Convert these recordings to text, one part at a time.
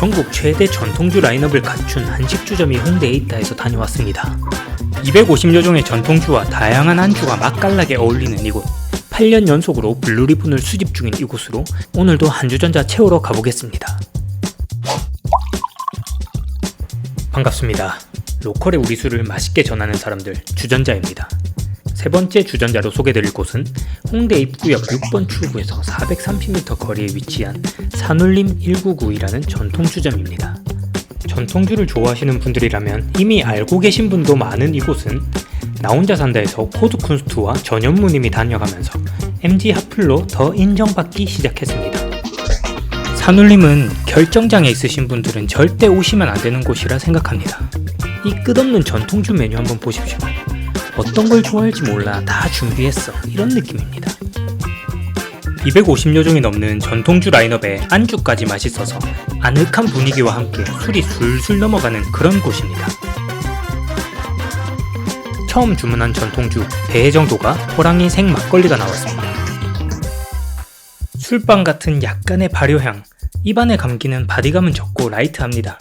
전국 최대 전통주 라인업을 갖춘 한식주점이 홍대에 있다 해서 다녀왔습니다. 250여 종의 전통주와 다양한 안주가 맛깔나게 어울리는 이곳. 8년 연속으로 블루리본을 수집 중인 이곳으로 오늘도 한주전자 채우러 가보겠습니다. 반갑습니다. 로컬의 우리 술을 맛있게 전하는 사람들 주전자입니다. 세 번째 주전자로 소개드릴 곳은 홍대 입구역 6번 출구에서 430m 거리에 위치한 산울림 199이라는 전통주점입니다. 전통주를 좋아하시는 분들이라면 이미 알고 계신 분도 많은 이곳은 나 혼자 산다에서 코드쿤스트와 전현무님이 다녀가면서 MG 하플로 더 인정받기 시작했습니다. 산울림은 결정장애 있으신 분들은 절대 오시면 안 되는 곳이라 생각합니다. 이 끝없는 전통주 메뉴 한번 보십시오. 어떤 걸 좋아할지 몰라 다 준비했어 이런 느낌입니다. 250여 종이 넘는 전통주 라인업에 안주까지 맛있어서 아늑한 분위기와 함께 술이 술술 넘어가는 그런 곳입니다. 처음 주문한 전통주 배 정도가 호랑이 생 막걸리가 나왔습니다. 술빵 같은 약간의 발효향, 입안에 감기는 바디감은 적고 라이트합니다.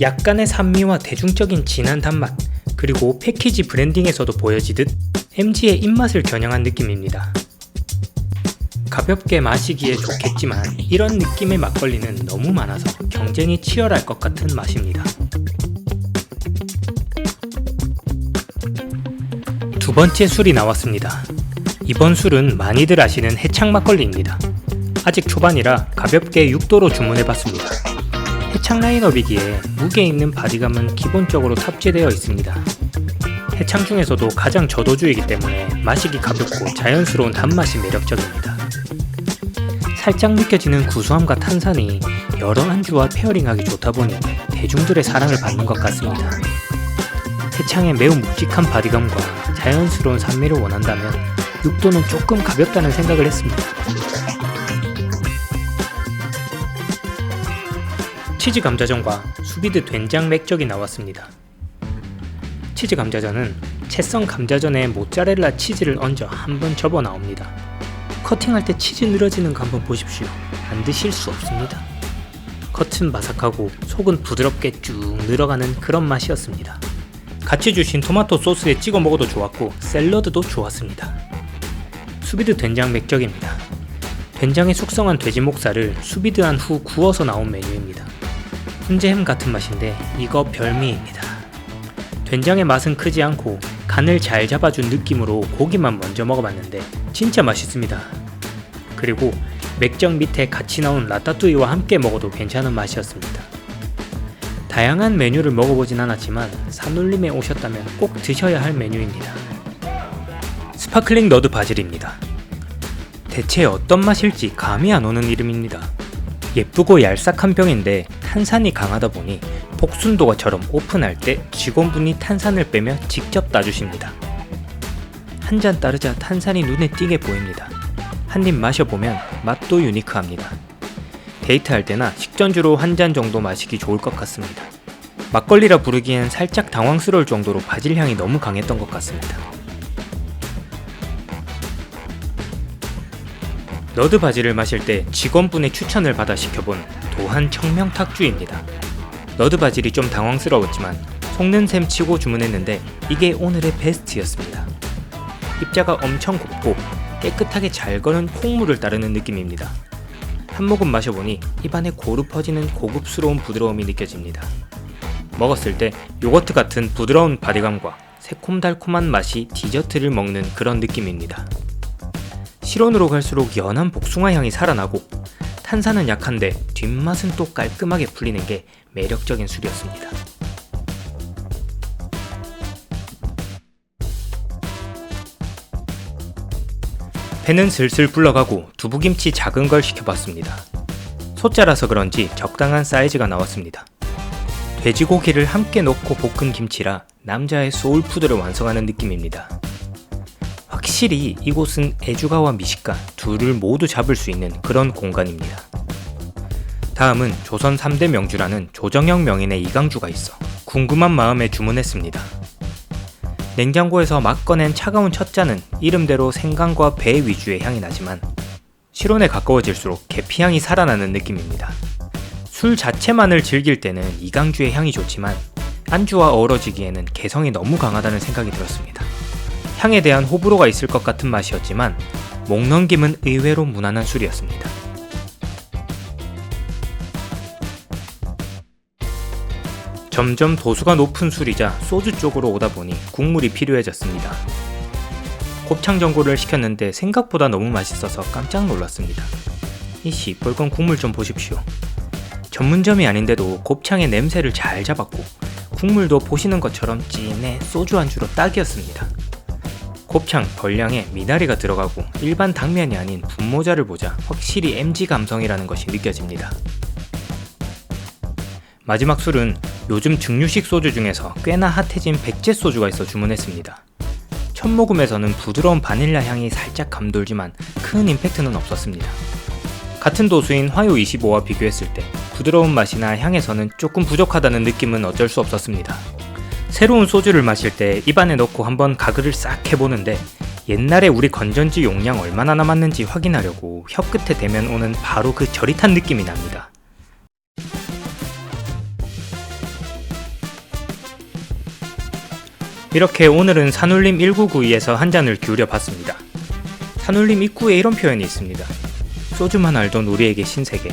약간의 산미와 대중적인 진한 단맛, 그리고 패키지 브랜딩에서도 보여지듯 MG의 입맛을 겨냥한 느낌입니다. 가볍게 마시기에 좋겠지만 이런 느낌의 막걸리는 너무 많아서 경쟁이 치열할 것 같은 맛입니다. 두 번째 술이 나왔습니다. 이번 술은 많이들 아시는 해창 막걸리입니다. 아직 초반이라 가볍게 6도로 주문해봤습니다. 해창 라인업이기에 무게 있는 바디감은 기본적으로 탑재되어 있습니다. 해창 중에서도 가장 저도주이기 때문에 마시기 가볍고 자연스러운 단맛이 매력적입니다. 살짝 느껴지는 구수함과 탄산이 여러 안주와 페어링하기 좋다 보니 대중들의 사랑을 받는 것 같습니다. 해창의 매우 묵직한 바디감과 자연스러운 산미를 원한다면 6도는 조금 가볍다는 생각을 했습니다. 치즈 감자전과 수비드 된장 맥적이 나왔습니다. 치즈 감자전은 채성 감자전에 모짜렐라 치즈를 얹어 한번 접어 나옵니다. 커팅할 때 치즈 늘어지는 거 한번 보십시오. 안 드실 수 없습니다. 겉은 바삭하고 속은 부드럽게 쭉 늘어가는 그런 맛이었습니다. 같이 주신 토마토 소스에 찍어 먹어도 좋았고 샐러드도 좋았습니다. 수비드 된장 맥적입니다. 된장에 숙성한 돼지 목살을 수비드한 후 구워서 나온 메뉴입니다. 훈제햄 같은 맛인데 이거 별미입니다. 된장의 맛은 크지 않고 간을 잘 잡아준 느낌으로 고기만 먼저 먹어봤는데 진짜 맛있습니다. 그리고 맥정 밑에 같이 나온 라따뚜이와 함께 먹어도 괜찮은 맛이었습니다. 다양한 메뉴를 먹어보진 않았지만 산울림에 오셨다면 꼭 드셔야 할 메뉴입니다. 스파클링 너드 바질입니다. 대체 어떤 맛일지 감이 안 오는 이름입니다. 예쁘고 얄싹한 병인데 탄산이 강하다 보니 복순도가처럼 오픈할 때 직원분이 탄산을 빼며 직접 따주십니다. 한 잔 따르자 탄산이 눈에 띄게 보입니다. 한 입 마셔보면 맛도 유니크합니다. 데이트할 때나 식전주로 한 잔 정도 마시기 좋을 것 같습니다. 막걸리라 부르기엔 살짝 당황스러울 정도로 바질 향이 너무 강했던 것 같습니다. 너드 바질을 마실 때 직원분의 추천을 받아 시켜본 도한 청명탁주입니다. 너드 바질이 좀 당황스러웠지만 속는 셈 치고 주문했는데 이게 오늘의 베스트였습니다. 입자가 엄청 곱고 깨끗하게 잘 거는 콩물을 따르는 느낌입니다. 한 모금 마셔보니 입안에 고루 퍼지는 고급스러운 부드러움이 느껴집니다. 먹었을 때 요거트 같은 부드러운 바디감과 새콤달콤한 맛이 디저트를 먹는 그런 느낌입니다. 실온으로 갈수록 연한 복숭아 향이 살아나고 탄산은 약한데 뒷맛은 또 깔끔하게 풀리는 게 매력적인 술이었습니다. 배는 슬슬 불러가고 두부김치 작은 걸 시켜봤습니다. 소자라서 그런지 적당한 사이즈가 나왔습니다. 돼지고기를 함께 넣고 볶은 김치라 남자의 소울푸드를 완성하는 느낌입니다. 확실히 이곳은 애주가와 미식가 둘을 모두 잡을 수 있는 그런 공간입니다. 다음은 조선 3대 명주라는 조정영 명인의 이강주가 있어 궁금한 마음에 주문했습니다. 냉장고에서 막 꺼낸 차가운 첫 잔은 이름대로 생강과 배 위주의 향이 나지만 실온에 가까워질수록 계피향이 살아나는 느낌입니다. 술 자체만을 즐길 때는 이강주의 향이 좋지만 안주와 어우러지기에는 개성이 너무 강하다는 생각이 들었습니다. 향에 대한 호불호가 있을 것 같은 맛이었지만 목 넘김은 의외로 무난한 술이었습니다. 점점 도수가 높은 술이자 소주 쪽으로 오다 보니 국물이 필요해졌습니다. 곱창 전골을 시켰는데 생각보다 너무 맛있어서 깜짝 놀랐습니다. 이 시뻘건 국물 좀 보십시오. 전문점이 아닌데도 곱창의 냄새를 잘 잡았고 국물도 보시는 것처럼 진해 소주 안주로 딱이었습니다. 곱창 벌량에 미나리가 들어가고 일반 당면이 아닌 분모자를 보자 확실히 MG 감성이라는 것이 느껴집니다. 마지막 술은 요즘 증류식 소주 중에서 꽤나 핫해진 백제 소주가 있어 주문했습니다. 첫 모금에서는 부드러운 바닐라 향이 살짝 감돌지만 큰 임팩트는 없었습니다. 같은 도수인 화요 25와 비교했을 때 부드러운 맛이나 향에서는 조금 부족하다는 느낌은 어쩔 수 없었습니다. 새로운 소주를 마실 때 입안에 넣고 한번 가글을 싹 해보는데 옛날에 우리 건전지 용량 얼마나 남았는지 확인하려고 혀 끝에 대면 오는 바로 그 저릿한 느낌이 납니다. 이렇게 오늘은 산울림 1992에서 한 잔을 기울여 봤습니다. 산울림 입구에 이런 표현이 있습니다. 소주만 알던 우리에게 신세계.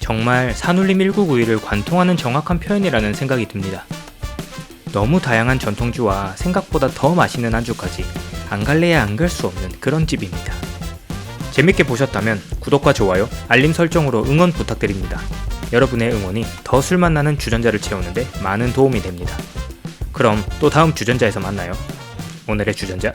정말 산울림 1991을 관통하는 정확한 표현이라는 생각이 듭니다. 너무 다양한 전통주와 생각보다 더 맛있는 안주까지 안 갈래야 안 갈 수 없는 그런 집입니다. 재밌게 보셨다면 구독과 좋아요, 알림 설정으로 응원 부탁드립니다. 여러분의 응원이 더 술맛 나는 주전자를 채우는데 많은 도움이 됩니다. 그럼 또 다음 주전자에서 만나요. 오늘의 주전자